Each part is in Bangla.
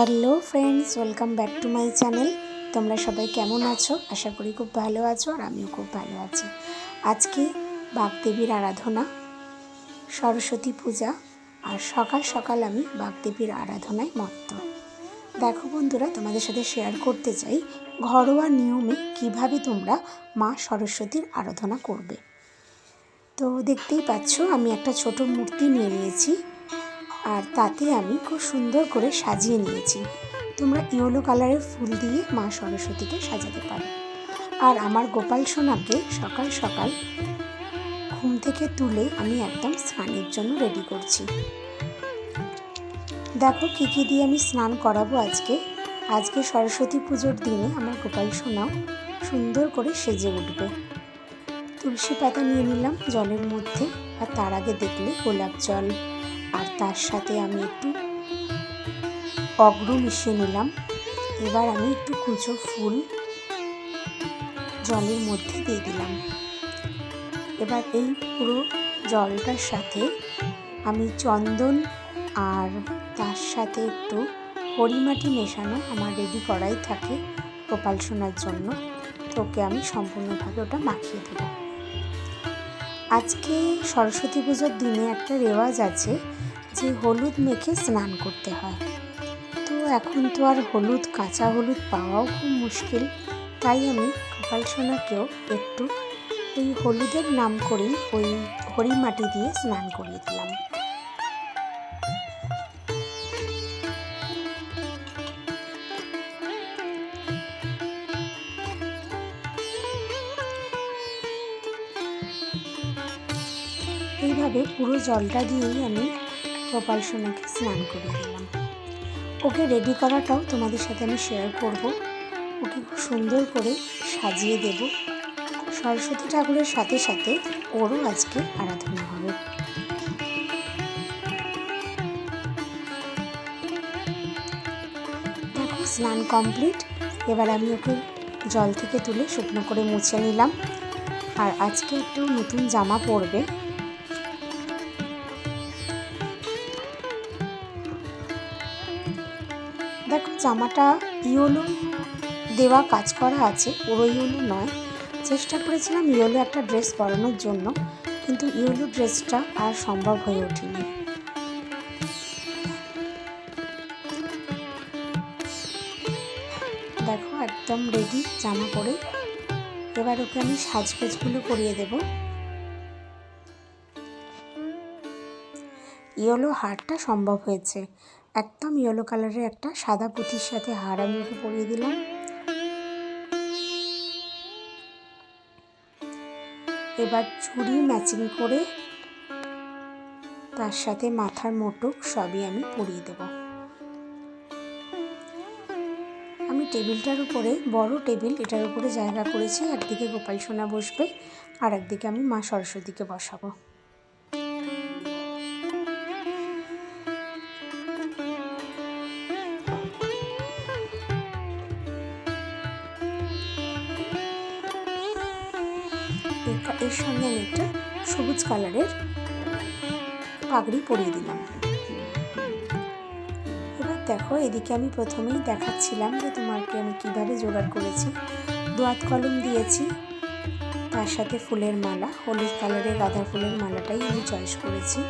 Hello friends, welcome back to my channel. তোমরা সবাই কেমন আছো? আশা করি খুব ভালো আছো আর আমিও খুব ভালো আছি। আজকে বাগদেবীর আরাধনা, সরস্বতী পূজা আর সকাল সকাল আমি বাগদেবীর আরাধনায় মত্ত। দেখো বন্ধুরা, তোমাদের সাথে শেয়ার করতে চাই ঘরোয়া নিয়মে কীভাবে তোমরা মা সরস্বতীর আরাধনা করবে। তো দেখতেই পাচ্ছ, আমি একটা ছোট মূর্তি নিয়ে নিয়েছি। আর তাতে আমি খুব সুন্দর করে সাজিয়ে নিয়েছি। তোমরা ইয়েলো কালারের ফুল দিয়ে মা সরস্বতীকে সাজাতে পারো। আর আমার গোপাল সোনাকে সকাল সকাল ঘুম থেকে তুলে আমি একদম স্নানের জন্য রেডি করছি। দেখো কী কী দিয়ে আমি স্নান করাবো আজকে। আজকে সরস্বতী পুজোর দিনে আমার গোপাল সোনাও সুন্দর করে সেজে উঠবে। তুলসী পাতা নিয়ে নিলাম জলের মধ্যে আর তার আগে দেখলে গোলাপ জল। তার সাথে আমি একটু অগ্র মিশিয়ে নিলাম। এবার আমি একটু কুচো ফুল জলের মধ্যে দিয়ে দিলাম। এবার এই পুরো জলটার সাথে আমি চন্দন আর তার সাথে একটু হরিমাটি মেশানো আমার রেডি করাই থাকে গোপাল সোনার জন্য। তোকে আমি সম্পূর্ণভাবে ওটা মাখিয়ে দেবো আজকে সরস্বতী পুজোর দিনে একটা রেওয়াজ আছে। যে হলুদ মেখে স্নান করতে হয়। তো এখন তো আর হলুদ, কাঁচা হলুদ পাওয়াও খুব মুশকিল। তাই আমি কপাল সোনাকেও একটু ওই হলুদের নাম করেই ওই হরি মাটি দিয়ে স্নান করিয়ে দিলাম। এইভাবে পুরো জলটা দিয়েই আমি গোপাল সোনাকে স্নান করিয়ে দিলাম। ওকে রেডি করাটাও তোমাদের সাথে আমি শেয়ার করব। ওকে খুব সুন্দর করে সাজিয়ে দেব। সরস্বতী ঠাকুরের সাথে সাথে ওরও আজকে আরাধনা হবে। দেখো, স্নান কমপ্লিট এবার আমি ওকে জল থেকে তুলে শুকনো করে মুছে নিলাম। আর আজকে একটু নতুন জামা পরবে। জামাটা ইয়োলো দেওয়া কাজ করা আছে, পুরো ইয়োলো নয়। চেষ্টা করেছিলাম ইয়োলো একটা ড্রেস পরানোর জন্য, কিন্তু ইয়োলো ড্রেসটা আর সম্ভব হয়ে ওঠেনি। দেখো, একদম রেডি জামা পরে। এবার ওকে আমি সাজগোজগুলো করিয়ে দেব। ইয়েলো হারটা সম্ভব হয়েছে। একদম ইয়েলো কালারের একটা সাদা পুঁথির সাথে হার আমি ওকে পরিয়ে দিলাম। এবার চুড়ি ম্যাচিং করে তার সাথে মাথার মোটক সবই আমি পরিয়ে দেব। আমি টেবিলটার উপরে, বড় টেবিল, এটার উপরে জায়গা করেছি। একদিকে গোপাল সোনা বসবে আর একদিকে আমি মা সরস্বতীকে বসাবো। এর সঙ্গে আমি একটা সবুজ কালারের পাগড়ি পরিয়ে দিলাম। এবার দেখো, এদিকে আমি প্রথমেই দেখাচ্ছিলাম যে তোমাকে আমি কীভাবে জোগাড় করেছি। দোয়াত কলম দিয়েছি, তার সাথে ফুলের মালা, হলুদ কালারের গাঁদা ফুলের মালাটাই আমি চয়েস করেছি।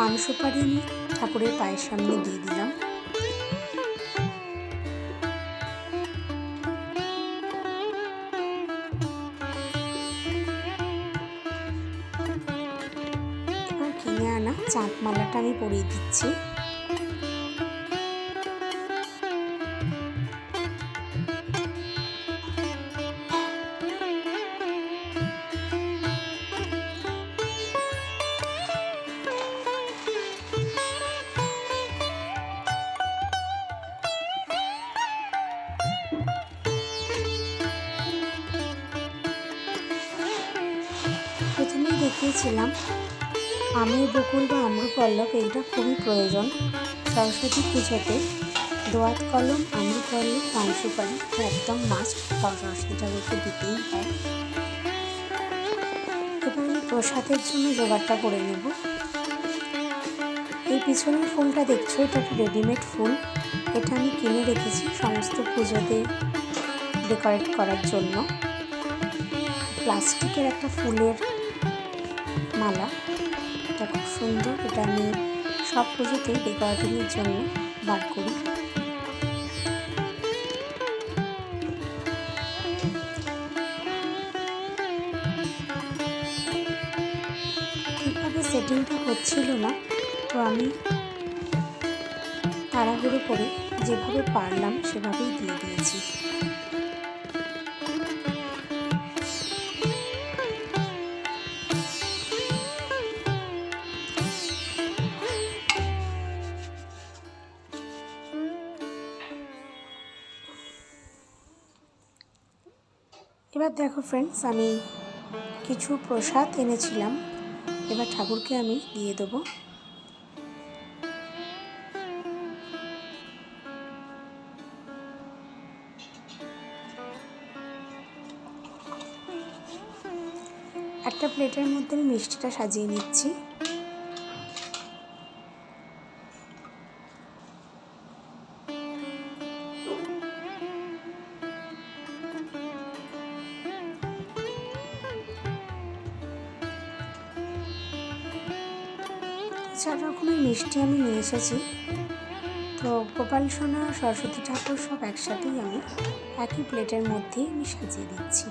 পান সুপারি নিয়ে ঠাকুরের পায়ের সামনে দিয়ে দিলাম। কিনে আনা চাঁদ মালাটা আমি পরিয়ে দিচ্ছি। দেখিয়েছিলাম, আমি বকুল বা আম্রপল্লব এইটা খুবই প্রয়োজন। সরস্বতী পুজোতে দোয়াত কলম আমি কলম পান সুপারি একদম মাস্ট সরস্বতী দিতেই হয়। এবার আমি প্রসাদের জন্য জোগাড়টা করে নেব। এই পিছনের ফুলটা দেখছ, এটা একটা রেডিমেড ফুল। এটা আমি কিনে রেখেছি সমস্ত পুজোতে ডেকোরেট করার জন্য। প্লাস্টিকের একটা ফুলের মালা। এটা খুব সুন্দর। এটা আমি সব পুজোতেই ডেকোরেটিংয়ের জন্য বার করি। ঠিকভাবে সেটিংটা হচ্ছিল না। তো আমি তাড়াহুড়ো করে যেভাবে পারলাম সেভাবেই দিয়ে দিয়েছি। এবার দেখো ফ্রেন্ডস আমি কিছু প্রসাদ এনেছিলাম। এবার ঠাকুরকে আমি দিয়ে দেবো। একটা প্লেটের মধ্যে আমি মিষ্টিটা সাজিয়ে নিচ্ছি। চার রকমের মিষ্টি আমি নিয়ে এসেছি? তো গোপাল, সোনা, সরস্বতী ঠাকুর সব একসাথেই আমি একই প্লেটের মধ্যেই আমি সাজিয়ে দিচ্ছি।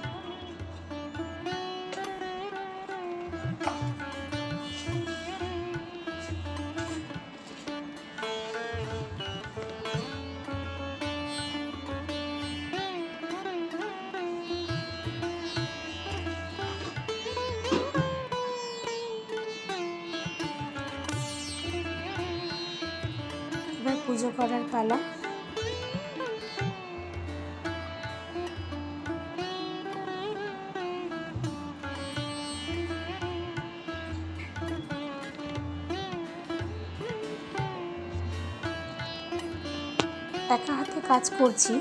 পুজো করার পালা। একা হাতে কাজ করছি,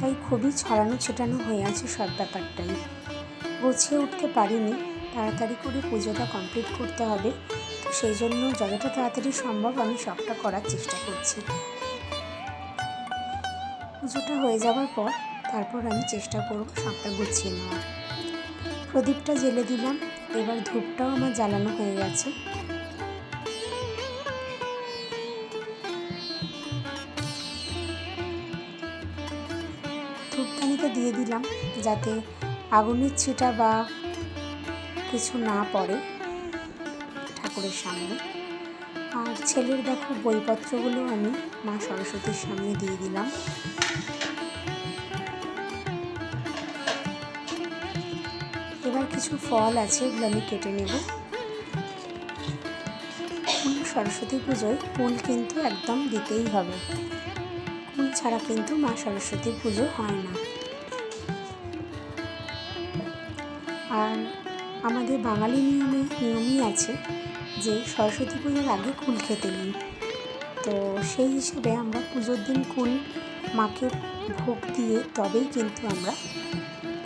তাই খুবই ছড়ানো ছেটানো হয়ে আছে সব ব্যাপারটাই। গুছিয়ে উঠতে পারিনি, তাড়াতাড়ি করে পুজোটা কমপ্লিট করতে হবে, তো সেই জন্য যতটা তাড়াতাড়ি সম্ভব আমি সবটা করার চেষ্টা করছি। পুজোটা হয়ে যাওয়ার পর তারপর আমি চেষ্টা করব সবটা গুছিয়ে নেওয়ার। প্রদীপটা জেলে দিলাম, এবার ধূপটাও আমার জ্বালানো হয়ে গেছে। ধূপদানিটা দিয়ে দিলাম যাতে আগুনের ছিটা বা কিছু না পড়ে ঠাকুরের সামনে। আর ছেলের দেখো বইপত্রগুলো আমি মা সরস্বতীর সামনে দিয়ে দিলাম। এবার কিছু ফল আছে, এগুলো আমি কেটে নেব। সরস্বতী পুজোয় ফুল কিন্তু একদম দিতেই হবে। ফুল ছাড়া কিন্তু মা সরস্বতী পুজো হয় না। আর আমাদের বাঙালি নিয়মে, নিয়মই আছে যে সরস্বতী পুজোর আগে কুল খেতে নিই। তো সেই হিসেবে আমরা পুজোর দিন কুল, মাকে ভোগ দিয়ে তবেই কিন্তু আমরা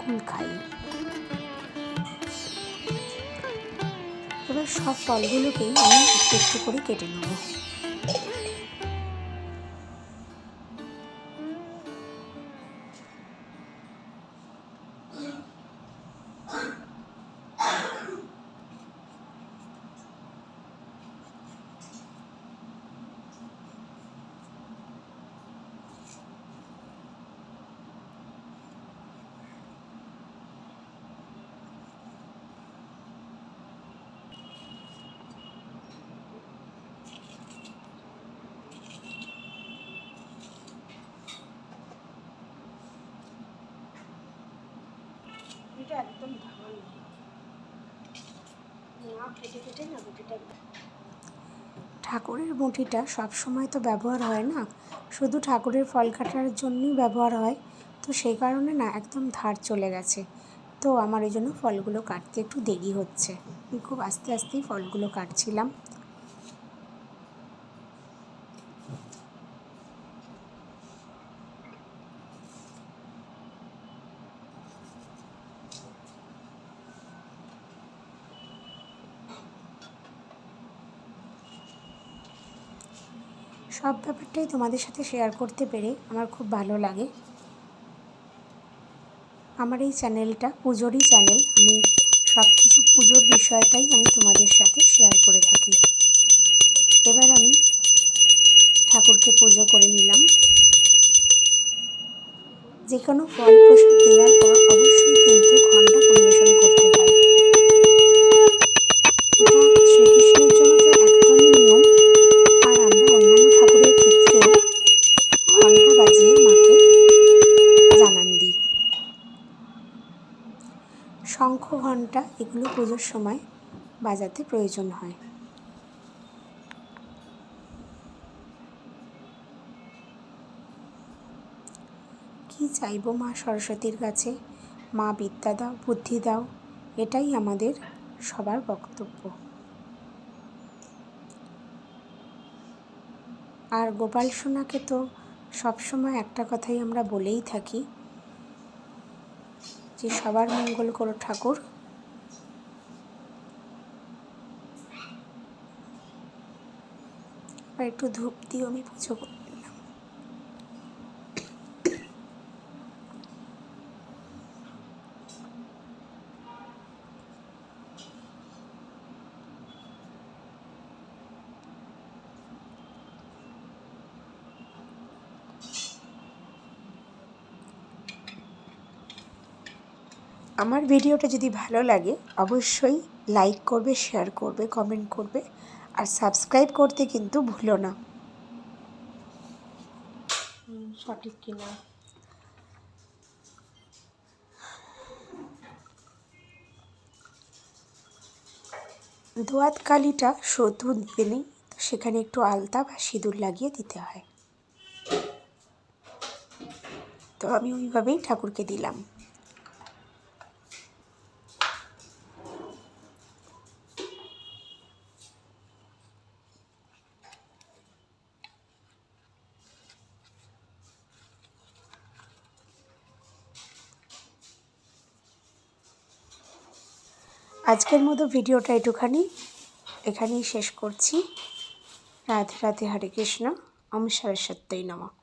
কুল খাই। এবার সব ফলগুলোকেই আমি একটু একটু করে কেটে নেব। ঠাকুরের মুঠিটা সবসময় তো ব্যবহার হয় না। শুধু ঠাকুরের ফল কাটার জন্যই ব্যবহার হয়। তো সেই কারণে না একদম ধার চলে গেছে। তো আমার এই জন্য ফলগুলো কাটতে একটু দেরি হচ্ছে। আমি খুব আস্তে আস্তেই ফলগুলো কাটছিলাম। সব ব্যাপারটাই তোমাদের সাথে শেয়ার করতে পেরে আমার খুব ভালো লাগে। আমার এই চ্যানেলটা, পুজোরই চ্যানেল, আমি সব কিছু পুজোর বিষয়টাই আমি তোমাদের সাথে শেয়ার করে থাকি। এবার আমি ঠাকুরকে পুজো করে নিলাম। যে কোনো ফল প্রসাদ দেওয়ার পর অবশ্যই ঘণ্টা এগুলো পুজোর সময় বাজাতে প্রয়োজন হয়। কি চাইব মা সরস্বতীর কাছে? মা বিদ্যা দাও, বুদ্ধি দাও, এটাই আমাদের সবার বক্তব্য। আর গোপাল সোনাকে তো সবসময় একটা কথাই আমরা বলেই থাকি যে সবার মঙ্গল করো ঠাকুর। আর একটু ধূপ দিয়েও আমি পুজো করি আমার ভিডিওটা যদি ভালো লাগে অবশ্যই লাইক করবে শেয়ার করবে কমেন্ট করবে আর সাবস্ক্রাইব করতে কিন্তু ভুলো না। সঠিক কিনা? দোয়াত কালিটা শুধু দিতে নেই তো সেখানে একটু আলতা বা সিঁদুর লাগিয়ে দিতে হয়। তো আমি ওইভাবেই ঠাকুরকে দিলাম। আজকের মতো ভিডিওটা একটুখানি এখানেই শেষ করছি। রাধে রাধে হরে কৃষ্ণ। ওম সরস্বত্যই নমঃ।